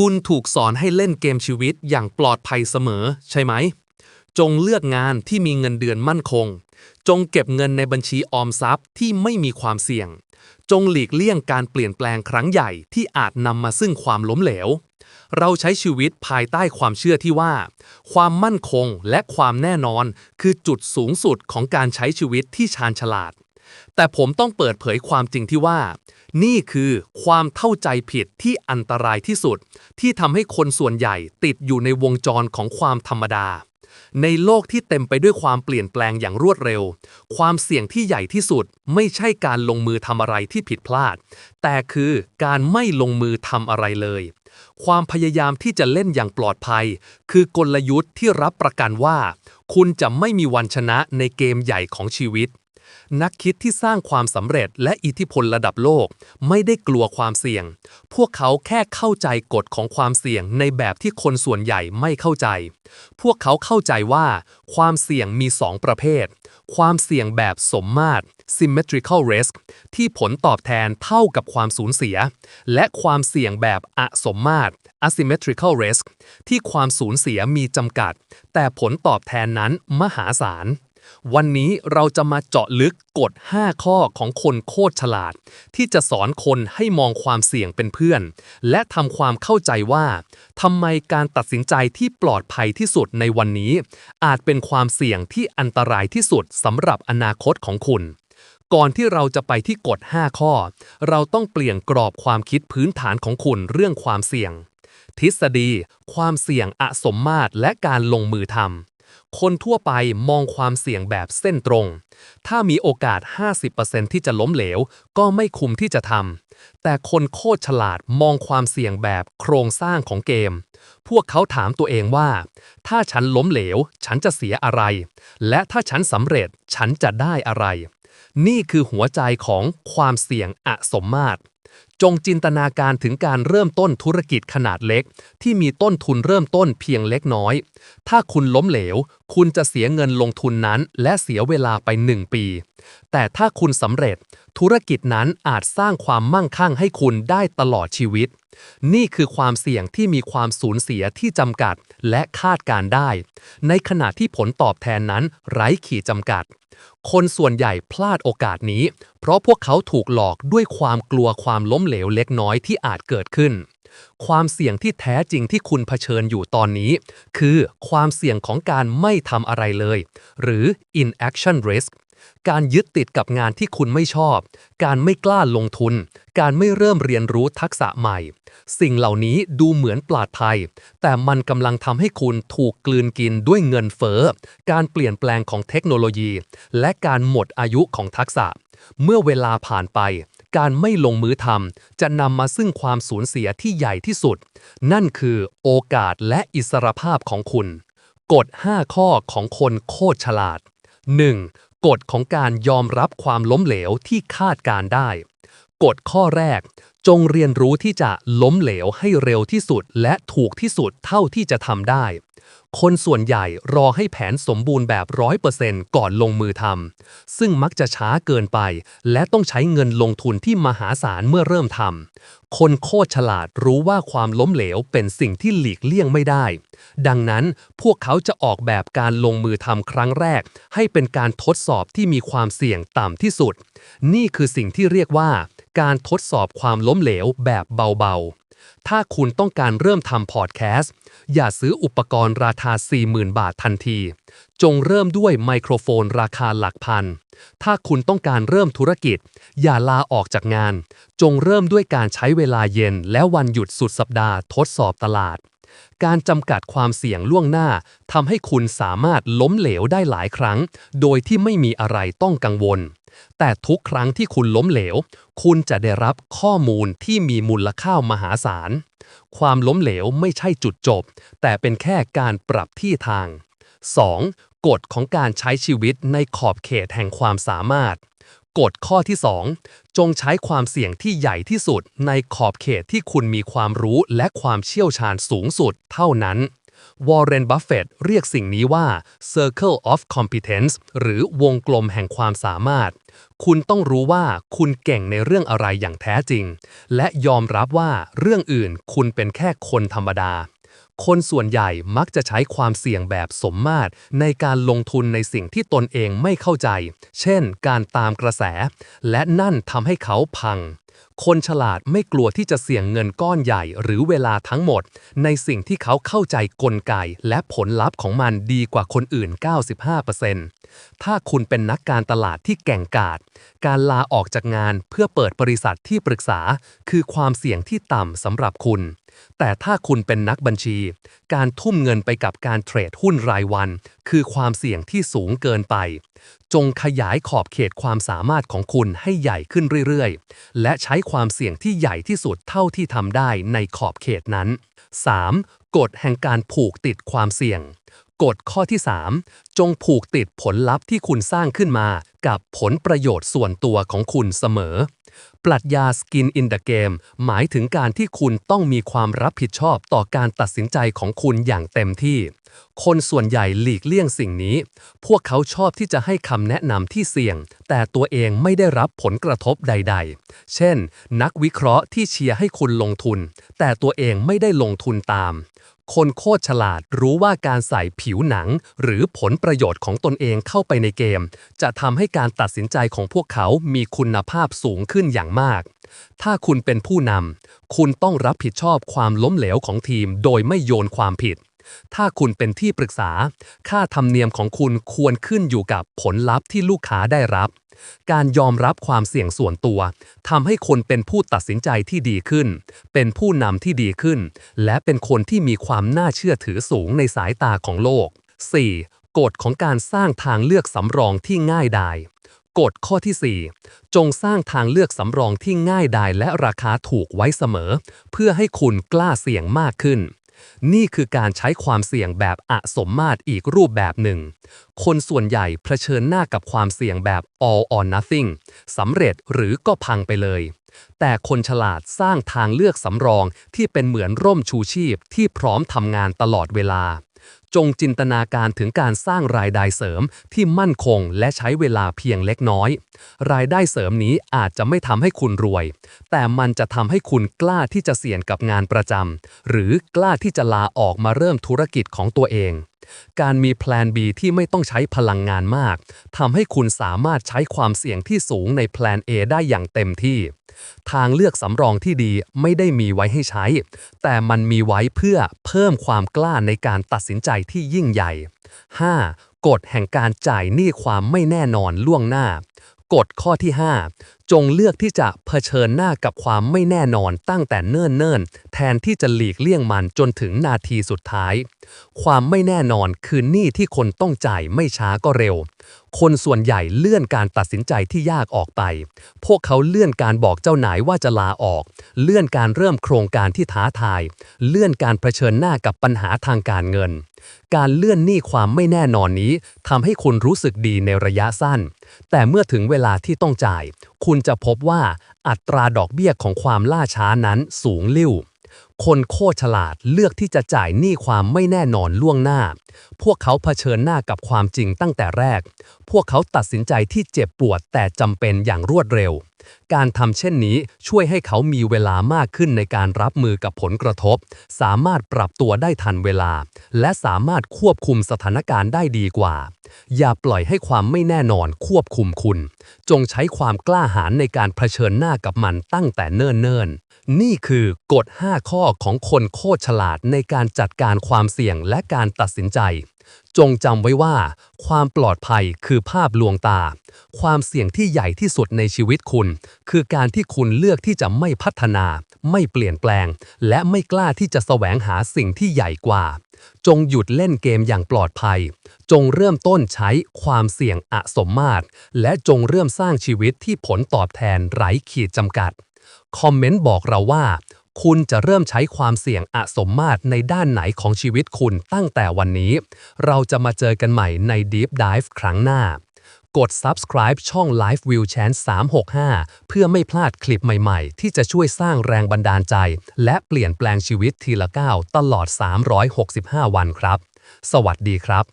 คุณถูกสอนให้เล่นเกมชีวิตอย่างปลอดภัยเสมอ ใช่ไหม จงเลือกงานที่มีเงินเดือนมั่นคง จงเก็บเงินในบัญชีออมทรัพย์ที่ไม่มีความเสี่ยง จงหลีกเลี่ยงการเปลี่ยนแปลงครั้งใหญ่ที่อาจนำมาซึ่งความล้มเหลว เราใช้ชีวิตภายใต้ความเชื่อที่ว่า ความมั่นคงและความแน่นอนคือจุดสูงสุดของการใช้ชีวิตที่ชาญฉลาด แต่ผมต้องเปิดเผยความจริงที่ว่า นี่คือความเข้าใจผิดที่อันตรายที่สุด ที่ทำให้คนส่วนใหญ่ติดอยู่ในวงจรของความธรรมดา ในโลกที่เต็มไปด้วยความเปลี่ยนแปลงอย่างรวดเร็ว ความเสี่ยงที่ใหญ่ที่สุด ไม่ใช่การลงมือทำอะไรที่ผิดพลาด แต่คือการไม่ลงมือทำอะไรเลย ความพยายามที่จะเล่นอย่างปลอดภัย คือกลยุทธ์ที่รับประกันว่า คุณจะไม่มีวันชนะในเกมใหญ่ของชีวิต นักคิดที่สร้างความสำเร็จและอิทธิพลระดับโลก ไม่ได้กลัวความเสี่ยง พวกเขาแค่เข้าใจกฎของความเสี่ยงในแบบที่คนส่วนใหญ่ไม่เข้าใจ พวกเขาเข้าใจว่า ความเสี่ยงมี 2 ประเภท ความเสี่ยงแบบสมมาตร symmetrical risk ที่ผลตอบแทนเท่ากับความสูญเสีย และความเสี่ยงแบบอสมมาตร asymmetrical risk ที่ความสูญเสียมีจำกัด แต่ผลตอบแทนนั้นมหาศาล วันนี้เราจะมาเจาะลึกกฎ 5 ข้อของคนโคตรฉลาด ที่จะสอนคนให้มองความเสี่ยงเป็นเพื่อน และทำความเข้าใจว่าทำไมการตัดสินใจที่ปลอดภัยที่สุดในวันนี้ อาจเป็นความเสี่ยงที่อันตรายที่สุดสำหรับอนาคตของคุณก่อนที่เราจะไปที่กฎ 5 ข้อ เราต้องเปลี่ยนกรอบความคิดพื้นฐานของคุณเรื่องความเสี่ยง ทฤษฎี ความเสี่ยงอสมมาตรและการลงมือทำ คนทั่วไปมองความเสี่ยงแบบเส้นตรง ถ้ามีโอกาส 50%ที่จะล้มเหลว ก็ไม่คุ้มที่จะทำ แต่คนโคตรฉลาดมองความเสี่ยงแบบโครงสร้างของเกม พวกเขาถามตัวเองว่า ถ้าฉันล้มเหลว ฉันจะเสียอะไร และถ้าฉันสำเร็จ ฉันจะได้อะไร นี่คือหัวใจของความเสี่ยงอสมมาตร จงจินตนาการถึงการเริ่มต้นธุรกิจขนาดเล็ก ที่มีต้นทุนเริ่มต้นเพียงเล็กน้อย ถ้าคุณล้มเหลว คุณจะเสียเงินลงทุนนั้น และเสียเวลาไป 1 ปี แต่ถ้าคุณสำเร็จ ธุรกิจนั้นอาจสร้างความมั่งคั่งให้คุณได้ตลอดชีวิต นี่คือความเสี่ยงที่มีความสูญเสียที่จำกัดและคาดการได้ ในขณะที่ผลตอบแทนนั้นไร้ขีดจำกัด คนส่วนใหญ่พลาดโอกาสนี้ เพราะพวกเขาถูกหลอกด้วยความกลัวความล้มเหลวเล็กน้อยที่อาจเกิดขึ้น ความเสี่ยงที่แท้จริงที่คุณเผชิญอยู่ตอนนี้ คือความเสี่ยงของการไม่ทำอะไรเลย หรือ inaction risk การยึดติดกับงานที่คุณไม่ชอบ การไม่กล้าลงทุน การไม่เริ่มเรียนรู้ทักษะใหม่ สิ่งเหล่านี้ดูเหมือนปลอดภัย แต่มันกำลังทำให้คุณถูกกลืนกินด้วยเงินเฟ้อ การเปลี่ยนแปลงของเทคโนโลยี และการหมดอายุของทักษะ เมื่อเวลาผ่านไป การไม่ลงมือทำจะนำมาซึ่งความสูญเสียที่ใหญ่ที่สุด นั่นคือโอกาสและอิสรภาพของคุณ กฎ 5 ข้อของคนโคตรฉลาด 1. กฎของการยอมรับความล้มเหลวที่คาดการได้ กฎข้อแรก จงเรียนรู้ที่จะล้มเหลวให้เร็วที่สุดและถูกที่สุดเท่าที่จะทำได้ คนส่วนใหญ่รอให้แผนสมบูรณ์แบบร้อยเปอร์เซนต์ก่อนลงมือทำ ซึ่งมักจะช้าเกินไป และต้องใช้เงินลงทุนที่มหาศาลเมื่อเริ่มทำ คนโคตรฉลาดรู้ว่าความล้มเหลวเป็นสิ่งที่หลีกเลี่ยงไม่ได้ ดังนั้นพวกเขาจะออกแบบการลงมือทำครั้งแรก ให้เป็นการทดสอบที่มีความเสี่ยงต่ำที่สุด นี่คือสิ่งที่เรียกว่า การทดสอบความล้มเหลวแบบเบาๆ ถ้าคุณต้องการเริ่มทำพอดแคสต์ อย่าซื้ออุปกรณ์ราคา 40,000 บาททันที จงเริ่มด้วยไมโครโฟนราคาหลักพัน ถ้าคุณต้องการเริ่มธุรกิจ อย่าลาออกจากงาน จงเริ่มด้วยการใช้เวลาเย็นและวันหยุดสุดสัปดาห์ทดสอบตลาด การจำกัดความเสี่ยงล่วงหน้าทำให้คุณสามารถล้มเหลวได้หลายครั้ง โดยที่ไม่มีอะไรต้องกังวล แต่ทุกครั้งที่คุณล้มเหลว คุณจะได้รับข้อมูลที่มีมูลค่ามหาศาล ความล้มเหลวไม่ใช่จุดจบ แต่เป็นแค่การปรับที่ทาง 2. กฎของการใช้ชีวิตในขอบเขตแห่งความสามารถ กฎข้อที่ 2 จงใช้ความเสี่ยงที่ใหญ่ที่สุดในขอบเขตที่คุณมีความรู้และความเชี่ยวชาญสูงสุดเท่านั้น วอร์เรน บัฟเฟตเรียกสิ่งนี้ว่า Circle of Competence หรือวงกลมแห่งความสามารถ คุณต้องรู้ว่าคุณเก่งในเรื่องอะไรอย่างแท้จริง และยอมรับว่าเรื่องอื่นคุณเป็นแค่คนธรรมดา คนส่วนใหญ่มักจะใช้ความเสี่ยงแบบสมมาตรในการลงทุนในสิ่งที่ตนเองไม่เข้าใจ เช่น การตามกระแส และนั่นทำให้เขาพัง คนฉลาดไม่กลัวที่จะเสี่ยงเงินก้อนใหญ่หรือเวลาทั้งหมด ในสิ่งที่เขาเข้าใจกลไก และผลลัพธ์ของมันดีกว่าคนอื่น 95%ถ้าคุณเป็นนักการตลาดที่แก่งกาจ การลาออกจากงานเพื่อเปิดบริษัทที่ปรึกษา คือความเสี่ยงที่ต่ำสำหรับคุณ แต่ถ้าคุณเป็นนักบัญชี การทุ่มเงินไปกับการเทรดหุ้นรายวัน คือความเสี่ยงที่สูงเกินไป จงขยายขอบเขตความสามารถของคุณให้ใหญ่ขึ้นเรื่อยๆ และใช้ความเสี่ยงที่ใหญ่ที่สุดเท่าที่ทำได้ในขอบเขตนั้น 3. กฎแห่งการผูกติดความเสี่ยงกฎข้อที่ 3 จงผูกติดผลลัพธ์ที่คุณสร้างขึ้นมากับผลประโยชน์ส่วนตัวของคุณเสมอ ปรัชญา Skin in the Game หมายถึงการที่คุณต้องมีความรับผิดชอบต่อการตัดสินใจของคุณอย่างเต็มที่ คนส่วนใหญ่หลีกเลี่ยงสิ่งนี้ พวกเขาชอบที่จะให้คำแนะนำที่เสี่ยง แต่ตัวเองไม่ได้รับผลกระทบใด ๆ เช่น นักวิเคราะห์ที่เชียร์ให้คุณลงทุน แต่ตัวเองไม่ได้ลงทุนตามคนโคตรฉลาดรู้ว่าการใส่ผิวหนัง หรือผลประโยชน์ของตนเองเข้าไปในเกม จะทำให้การตัดสินใจของพวกเขามีคุณภาพสูงขึ้นอย่างมาก ถ้าคุณเป็นผู้นำ คุณต้องรับผิดชอบความล้มเหลวของทีมโดยไม่โยนความผิด ถ้าคุณเป็นที่ปรึกษา ค่าธรรมเนียมของคุณควรขึ้นอยู่กับผลลัพธ์ที่ลูกค้าได้รับ การยอมรับความเสี่ยงส่วนตัวทำให้คนเป็นผู้ตัดสินใจที่ดีขึ้น เป็นผู้นำที่ดีขึ้น และเป็นคนที่มีความน่าเชื่อถือสูงในสายตาของโลก 4. กฎของการสร้างทางเลือกสำรองที่ง่ายดายกฎข้อที่ 4 จงสร้างทางเลือกสำรองที่ง่ายดายและราคาถูกไว้เสมอ เพื่อให้คุณกล้าเสี่ยงมากขึ้น นี่คือการใช้ความเสี่ยงแบบอสมมาตรอีกรูปแบบหนึ่ง คนส่วนใหญ่เผชิญหน้ากับความเสี่ยงแบบ all or nothing สำเร็จหรือก็พังไปเลย แต่คนฉลาดสร้างทางเลือกสำรองที่เป็นเหมือนร่มชูชีพที่พร้อมทำงานตลอดเวลา จงจินตนาการถึงการสร้างรายได้เสริมที่มั่นคงและใช้เวลาเพียงเล็กน้อย รายได้เสริมนี้อาจจะไม่ทำให้คุณรวย แต่มันจะทำให้คุณกล้าที่จะเสี่ยงกับงานประจำหรือกล้าที่จะลาออกมาเริ่มธุรกิจของตัวเอง การมีแพลน B ที่ไม่ต้องใช้พลังงานมากทำให้คุณสามารถใช้ความเสี่ยงที่สูงในแพลน A ได้อย่างเต็มที่ ทางเลือกสำรองที่ดีไม่ได้มีไว้ให้ใช้ แต่มันมีไว้เพื่อเพิ่มความกล้าในการตัดสินใจที่ยิ่งใหญ่ 5. กฎแห่งการจ่ายหนี้ความไม่แน่นอนล่วงหน้ากฎข้อที่ 5 จงเลือกที่จะเผชิญหน้ากับความไม่แน่นอนตั้งแต่เนิ่นๆ แทนที่จะหลีกเลี่ยงมันจนถึงนาทีสุดท้าย ความไม่แน่นอนคือหนี้ที่คนต้องจ่ายไม่ช้าก็เร็ว คนส่วนใหญ่เลื่อนการตัดสินใจที่ยากออกไป พวกเขาเลื่อนการบอกเจ้านายว่าจะลาออก เลื่อนการเริ่มโครงการที่ท้าทาย เลื่อนการเผชิญหน้ากับปัญหาทางการเงินการเลื่อนหนี้ความไม่แน่นอนนี้ทำให้คุณรู้สึกดีในระยะสั้น แต่เมื่อถึงเวลาที่ต้องจ่าย คุณณจะพบว่าอัตราดอกเบี้ยของความล่าช้านั้นสูงลิ่ว คนโคตรฉลาดเลือกที่จะจ่ายหนี้ความไม่แน่นอนล่วงหน้า พวกเขาเผชิญหน้ากับความจริงตั้งแต่แรก พวกเขาตัดสินใจที่เจ็บปวดแต่จำเป็นอย่างรวดเร็ว การทำเช่นนี้ช่วยให้เขามีเวลามากขึ้นในการรับมือกับผลกระทบ สามารถปรับตัวได้ทันเวลา และสามารถควบคุมสถานการณ์ได้ดีกว่า อย่าปล่อยให้ความไม่แน่นอนควบคุมคุณ จงใช้ความกล้าหาญในการเผชิญหน้ากับมันตั้งแต่เนิ่นๆ นี่คือกฎ 5 ข้อของคนโคตรฉลาดในการจัดการความเสี่ยงและการตัดสินใจ จงจำไว้ว่า ความปลอดภัยคือภาพลวงตา ความเสี่ยงที่ใหญ่ที่สุดในชีวิตคุณ คือการที่คุณเลือกที่จะไม่พัฒนา ไม่เปลี่ยนแปลง และไม่กล้าที่จะแสวงหาสิ่งที่ใหญ่กว่า จงหยุดเล่นเกมอย่างปลอดภัย จงเริ่มต้นใช้ความเสี่ยงอะสมมาตร และจงเริ่มสร้างชีวิตที่ผลตอบแทนไร้ขีดจำกัด คอมเมนต์บอกเราว่า คุณจะเริ่มใช้ความเสี่ยงอะสมมาตรในด้านไหนของชีวิตคุณตั้งแต่วันนี้ เราจะมาเจอกันใหม่ใน Deep Dive ครั้งหน้า กด subscribe ช่อง Life View Chance 365 เพื่อไม่พลาดคลิปใหม่ๆ ที่จะช่วยสร้างแรงบันดาลใจ และเปลี่ยนแปลงชีวิตทีละก้าวตลอด 365 วันครับ สวัสดีครับ